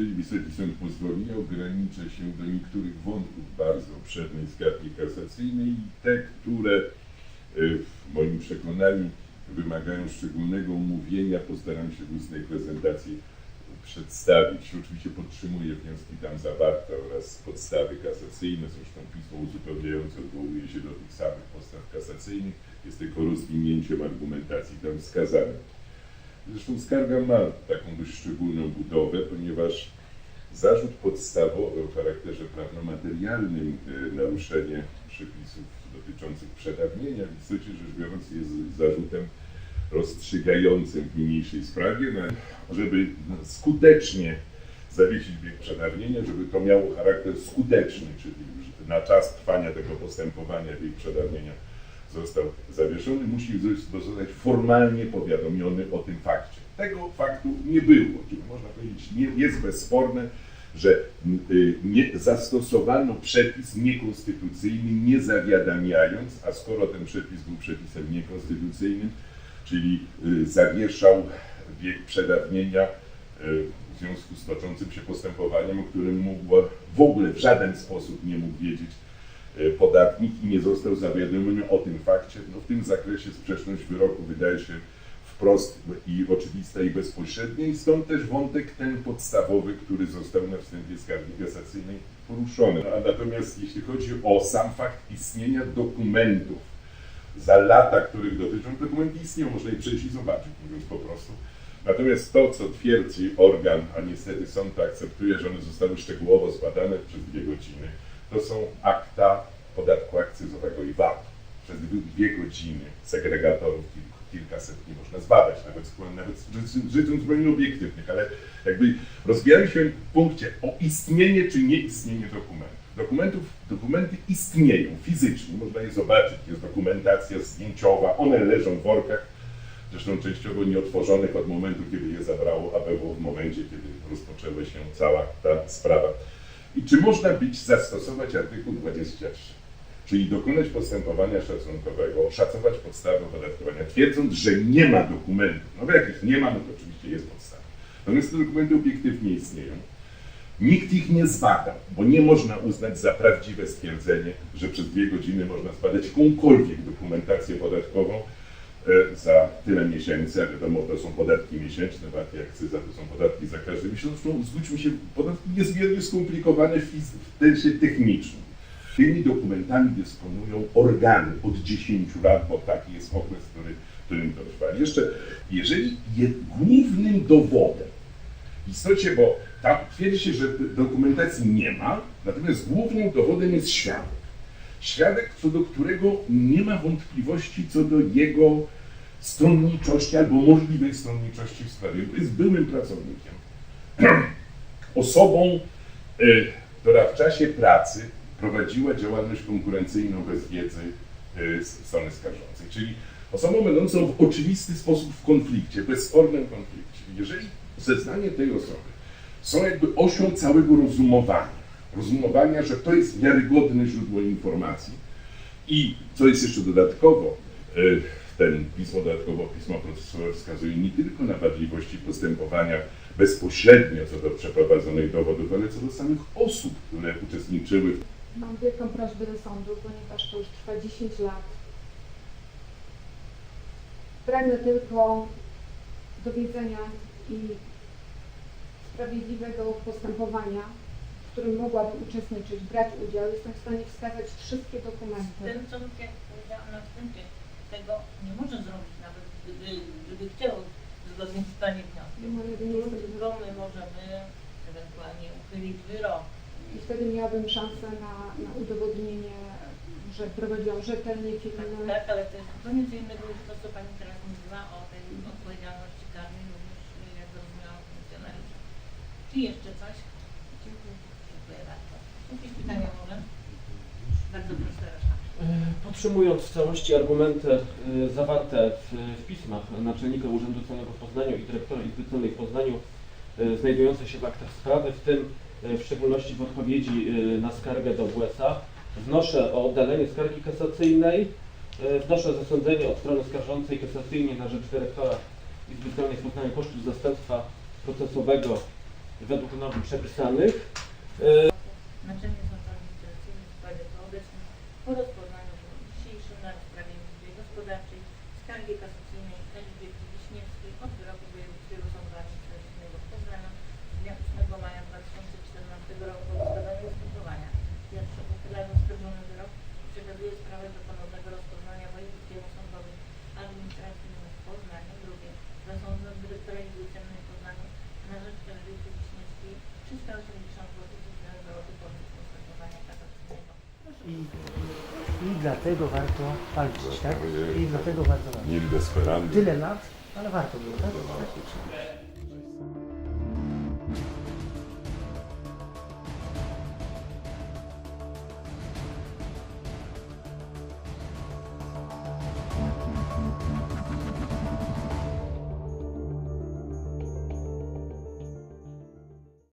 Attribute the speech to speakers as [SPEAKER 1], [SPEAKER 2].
[SPEAKER 1] jeżeli Wysoki Sąd pozwoli, ograniczę się do niektórych wątków bardzo obszernej skargi kasacyjnej i te, które e, w moim przekonaniu wymagają szczególnego omówienia, postaram się w ustnej prezentacji przedstawić. Oczywiście podtrzymuję wnioski tam zawarte oraz podstawy kasacyjne. Zresztą pismo uzupełniające odwołuje się do tych samych podstaw kasacyjnych. Jest tylko rozwinięciem argumentacji tam wskazanej. Zresztą skarga ma taką dość szczególną budowę, ponieważ zarzut podstawowy o charakterze prawnomaterialnym, e, naruszenie przepisów dotyczących przedawnienia, w istocie rzecz biorąc jest zarzutem rozstrzygającym w niniejszej sprawie, żeby skutecznie zawiesić bieg przedawnienia, żeby to miało charakter skuteczny, czyli na czas trwania tego postępowania bieg przedawnienia został zawieszony, musi zostać formalnie powiadomiony o tym fakcie. Tego faktu nie było, czyli można powiedzieć, nie, jest bezsporne, że y, nie, zastosowano przepis niekonstytucyjny, nie zawiadamiając, a skoro ten przepis był przepisem niekonstytucyjnym, czyli y, zawieszał bieg przedawnienia y, w związku z toczącym się postępowaniem, o którym mógł w ogóle w żaden sposób nie mógł wiedzieć podatnik i nie został zawiadomiony o tym fakcie. No, w tym zakresie sprzeczność wyroku wydaje się wprost i oczywista i bezpośrednia i stąd też wątek ten podstawowy, który został na wstępie skargi kasacyjnej poruszony. A natomiast jeśli chodzi o sam fakt istnienia dokumentów, za lata, których dotyczą, dokumenty istnieją, można je przejść i zobaczyć, mówiąc po prostu. Natomiast to, co twierdzi organ, a niestety sąd to akceptuje, że one zostały szczegółowo zbadane przez dwie godziny, to są akta podatku akcyzowego i VAT. Przez dwie godziny segregatorów kilkaset nie można zbadać, nawet, nawet życząc zupełnie obiektywnych, ale jakby rozbijamy się w punkcie o istnienie czy nieistnienie dokumentów. Dokumentów, dokumenty istnieją fizycznie, można je zobaczyć, jest dokumentacja zdjęciowa, one leżą w workach, zresztą częściowo nieotworzonych od momentu, kiedy je zabrało ABW, w momencie, kiedy rozpoczęła się cała ta sprawa. I czy można być zastosować artykuł 23, czyli dokonać postępowania szacunkowego, oszacować podstawę opodatkowania, twierdząc, że nie ma dokumentów, no bo jak ich nie ma, no to oczywiście jest podstawa. Natomiast te dokumenty obiektywnie istnieją. Nikt ich nie zbadał, bo nie można uznać za prawdziwe stwierdzenie, że przez dwie godziny można zbadać jakąkolwiek dokumentację podatkową tyle miesięcy, a wiadomo, to są podatki miesięczne, VAT i akcyza to są podatki za każdy miesiąc. Zresztą zwróćmy się, podatki niezmiernie skomplikowane w, sensie technicznym. Tymi dokumentami dysponują organy od 10 lat, bo taki jest okres, który, którym to trwa. Jeszcze, jeżeli głównym dowodem w istocie, bo tam twierdzi się, że dokumentacji nie ma, natomiast głównym dowodem jest świadek. Świadek, co do którego nie ma wątpliwości co do jego stronniczości albo możliwej stronniczości w sprawie, bo jest byłym pracownikiem. Osobą, y, która w czasie pracy prowadziła działalność konkurencyjną bez wiedzy y, strony skarżącej, czyli osobą będącą w oczywisty sposób w konflikcie, bezspornym konflikcie. Jeżeli zeznanie tej osoby są jakby osią całego rozumowania, rozumowania, że to jest wiarygodne źródło informacji i co jest jeszcze dodatkowo, y, ten pismo dodatkowo, pismo procesowe wskazuje nie tylko na wadliwości postępowania bezpośrednio co do przeprowadzonych dowodów, ale co do samych osób, które uczestniczyły w
[SPEAKER 2] Mam wielką prośbę do sądu, ponieważ to już trwa 10 lat. Pragnę tylko dowiedzenia i sprawiedliwego postępowania, w którym mogłabym uczestniczyć, brać udział. Jestem w stanie wskazać wszystkie dokumenty.
[SPEAKER 3] Ten sąd, jak powiedziałam na wstępie, tego nie może zrobić nawet gdyby, gdyby chciał zgodnie z Pani wnioskiem. Tylko my możemy ewentualnie uchylić wyrok.
[SPEAKER 2] I wtedy miałabym szansę na, na udowodnienie, że prowadziłam rzetelnie filmy.
[SPEAKER 3] Tak, ale to jest zupełnie co innego niż to, co Pani teraz mówiła o tej odpowiedzialności karnej również, y, jak zrozumiałam, funkcjonariusza. Czy jeszcze coś? Dziękuję. Dziękuję bardzo. Jakieś pytania może? Bardzo proszę. E,
[SPEAKER 4] Podtrzymując w całości argumenty e, zawarte w, w pismach Naczelnika Urzędu Celnego w Poznaniu i Dyrektora Izby Celnej w Poznaniu, e, znajdujące się w aktach sprawy, w tym w szczególności w odpowiedzi na skargę do WSA, wnoszę o oddalenie skargi kasacyjnej, wnoszę zasądzenie od strony skarżącej kasacyjnie na rzecz dyrektora Izby Celnej w Poznaniu kosztów zastępstwa procesowego
[SPEAKER 3] według norm przepisanych.
[SPEAKER 5] dlatego warto walczyć, tak? I dlatego warto walczyć.
[SPEAKER 1] Nim desperandi.
[SPEAKER 5] Tyle lat, ale warto było, tak?